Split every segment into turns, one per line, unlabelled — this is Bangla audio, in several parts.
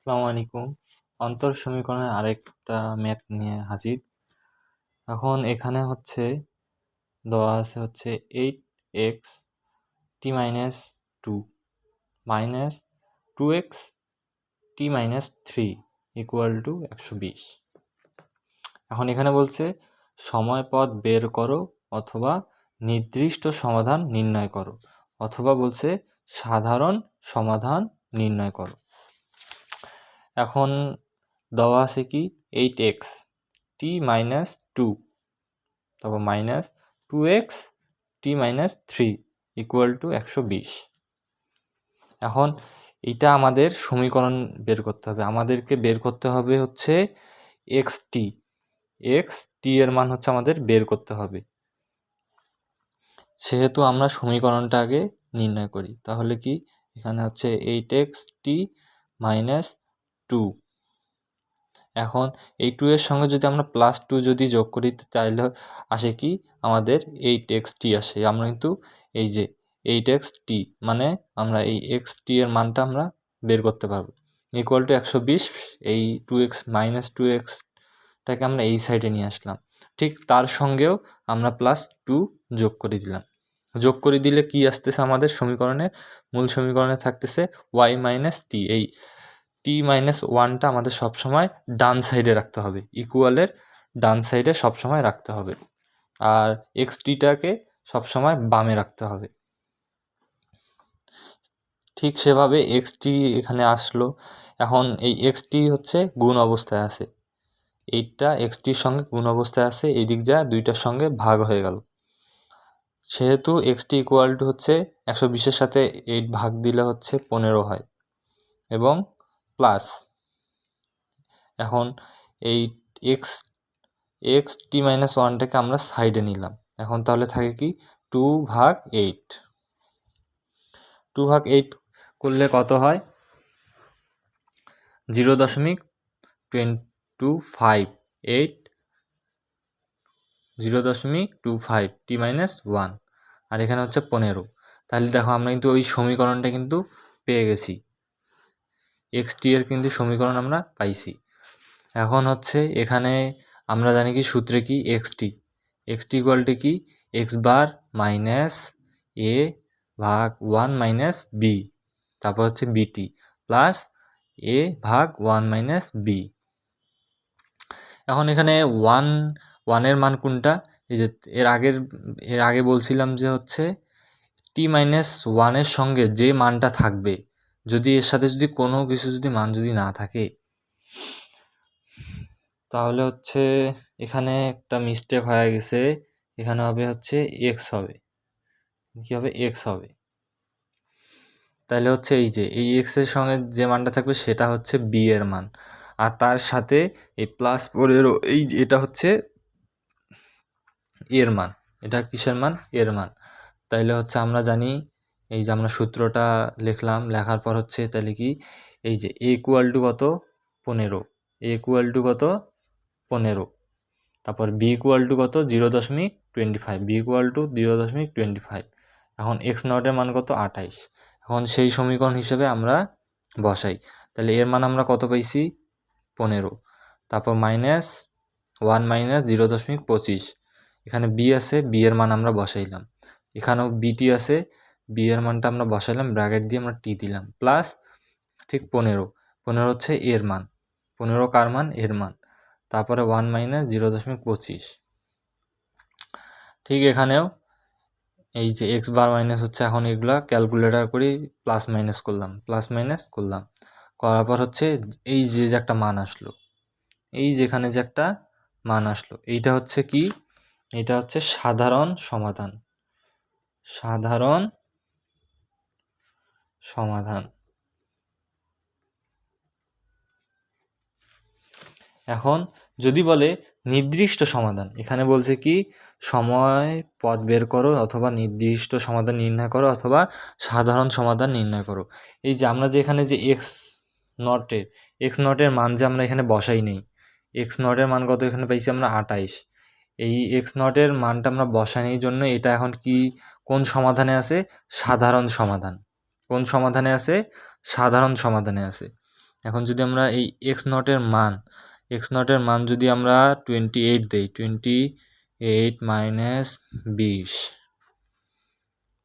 আসসালামু আলাইকুম। অন্তর সমীকরণের আরেকটা ম্যাথ নিয়ে হাজির। এখন এখানে হচ্ছে, দেওয়া আছে হচ্ছে eight x t minus two minus two x t minus three equal to একশো বিশ। এখন এখানে বলছে, সময় পথ বের করো অথবা নির্দিষ্ট সমাধান নির্ণয় করো, অথবা বলছে সাধারণ সমাধান নির্ণয় করো। এখন দেওয়া আছে কি? Eight x t minus two তারপর minus two x t minus three equal to একশো বিশ। এখন এটা আমাদের সমীকরণ বের করতে হবে। আমাদেরকে বের করতে হবে হচ্ছে এক্স টি এক্স টি এর মান হচ্ছে আমাদের বের করতে হবে। সেহেতু আমরা সমীকরণটা আগে নির্ণয় করি। তাহলে কি? এখানে হচ্ছে eight x t minus two এখন এই টু এর সঙ্গে যদি আমরা প্লাস টু যদি যোগ করি তাহলে আসে কি? আমাদের এইট এক্স টি আসে। আমরা কিন্তু এই যে এইট এক্স টি মানে আমরা এই এক্স টি এর মানটা আমরা বের করতে পারব। ইকুয়াল টু একশো বিশ, এই টু এক্স মাইনাস টু এক্সটাকে আমরা এই সাইডে নিয়ে আসলাম। ঠিক তার সঙ্গেও আমরা প্লাস টু যোগ করে দিলাম। যোগ করে দিলে কি আসতেছে আমাদের? সমীকরণে, মূল সমীকরণে থাকতেছে ওয়াই মাইনাস টি এই টি মাইনাস ওয়ানটা আমাদের সবসময় ডান সাইডে রাখতে হবে। ইকুয়ালের ডান সাইডে সবসময় রাখতে হবে। আর এক্স টিটাকে সবসময় বামে রাখতে হবে। ঠিক সেভাবে এক্স টি এখানে আসলো। এখন এই এক্স টি হচ্ছে গুণ অবস্থায় আছে। এইটটা এক্স টির সঙ্গে গুণ অবস্থায় আছে এই দিক যা দুইটার সঙ্গে ভাগ হয়ে গেল। সেহেতু এক্স টি ইকুয়াল টু হচ্ছে একশো বিশের সাথে এইট ভাগ দিলে হচ্ছে পনেরো হয়। এবং প্লাস এখন এই এক্স এক্স টি মাইনাস ওয়ানটাকে আমরা সাইডে নিলাম। এখন তাহলে থাকে কি? টু ভাগ এইট টু ভাগ এইট করলে কত হয়? জিরো দশমিক টু ফাইভ এইট জিরো দশমিক two five T minus one আর এখানে হচ্ছে পনেরো। তাহলে দেখো আমরা কিন্তু ওই সমীকরণটা কিন্তু পেয়ে গেছি। এক্স টি এর কিন্তু সমীকরণ আমরা পাইছি। এখন হচ্ছে এখানে আমরা জানি কি সূত্রে কি? এক্স টি এক্স টি ইকুয়ালটি কি? এক্স বার মাইনাস এ ভাগ ওয়ান মাইনাস বি তারপর হচ্ছে বিটি প্লাস এ ভাগ ওয়ান মাইনাস বি এখন এখানে ওয়ান ওয়ানের মান কোনটা? এই যে এর আগের, এর আগে বলছিলাম যে হচ্ছে টি মাইনাস ওয়ানের সঙ্গে যে মানটা থাকবে যদি এর সাথে যদি কোনো কিছু যদি মান যদি না থাকে, তাহলে হচ্ছে এখানে একটা মিস্টেক হয়ে গেছে। এখানে হবে হচ্ছে এক্স হবে। কী হবে? এক্স হবে। তাহলে হচ্ছে এই যে, এই এক্সের সঙ্গে যে মানটা থাকবে সেটা হচ্ছে বি এর মান। আর তার সাথে এই প্লাস ফোরেরও এই এটা হচ্ছে এর মান। এটা কিসের মান? এর মান। তাইলে হচ্ছে আমরা জানি এই যে আমরা সূত্রটা লিখলাম, লেখার পর হচ্ছে তাহলে কি? এই যে এ ইকুয়াল টু কত? পনেরো। এ ইকুয়াল টু কত? পনেরো। তারপর বি ইকুয়াল টু কত? জিরো দশমিক twenty five B equal to zero দশমিক টোয়েন্টি ফাইভ এখন এক্স নটের মান কত? আঠাইশ। এখন সেই সমীকরণ হিসেবে আমরা বসাই। তাহলে এর মান আমরা কত পাইছি? পনেরো। তারপর মাইনাস ওয়ান মাইনাস জিরো দশমিক পঁচিশ। এখানে বি আছে বি এর মান আমরা বসাইলাম। এখানেও বিটি আছে বি এর মানটা আমরা বসাইলাম ব্র্যাকেট দিয়ে আমরা টি দিলাম। প্লাস ঠিক পনেরো। পনেরো হচ্ছে এর মান। পনেরো কার মান? এর মান। তারপরে ওয়ান মাইনাস জিরো দশমিক পঁচিশ। ঠিক এখানেও এই যে এক্স বার মাইনাস হচ্ছে এখন এগুলা ক্যালকুলেটার করি প্লাস মাইনাস করলাম। প্লাস মাইনাস করলাম। করার পর হচ্ছে এই যে যে একটা মান আসলো, এই যেখানে যে একটা মান আসলো, এইটা হচ্ছে কি? এটা হচ্ছে সাধারণ সমাধান। সাধারণ সমাধান। এখন যদি বলে নির্দিষ্ট সমাধান, এখানে বলছে কি, সময়, পথ বের করো অথবা নির্দিষ্ট সমাধান নির্ণয় করো অথবা সাধারণ সমাধান নির্ণয় করো। এই যে আমরা যে এখানে যে এক্স নটের এক্স নটের মান যে আমরা এখানে বসাই নেই এক্স নটের মান কত এখানে পাইছি আমরা আটাইশ এই এক্স নটের মানটা আমরা বসানোর জন্য এটা এখন কি, কোন সমাধানে আছে? সাধারণ সমাধান। কোন সমাধানে আছে? সাধারণ সমাধানে আছে। এখন যদি আমরা এই এক্স নটের মান এক্স নটের মান যদি আমরা টোয়েন্টি এইট দিই টোয়েন্টি এইট মাইনাস বিশ,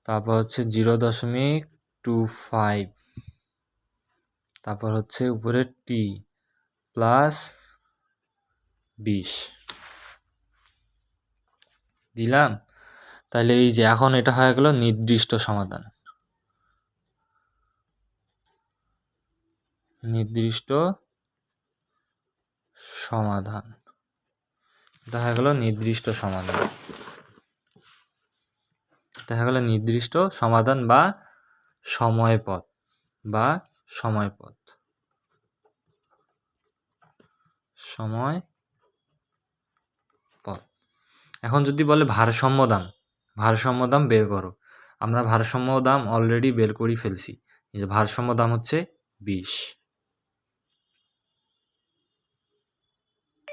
তারপর হচ্ছে জিরো দশমিক টু ফাইভ তারপর হচ্ছে উপরে টি প্লাস বিশ। দিলাম? তাহলে এই যে এখন এটা হয়ে গেল নির্দিষ্ট সমাধান। নির্দিষ্ট সমাধান। হয়ে গেল নির্দিষ্ট সমাধান। হয়ে গেল নির্দিষ্ট সমাধান বা সময় পথ বা সময় পথ সময় পথ এখন যদি বলে ভারসাম্য দাম ভারসাম্য দাম বের করো। আমরা ভারসাম্য দাম অলরেডি বের করেই ফেলছি। ভারসাম্য দাম হচ্ছে বিশ।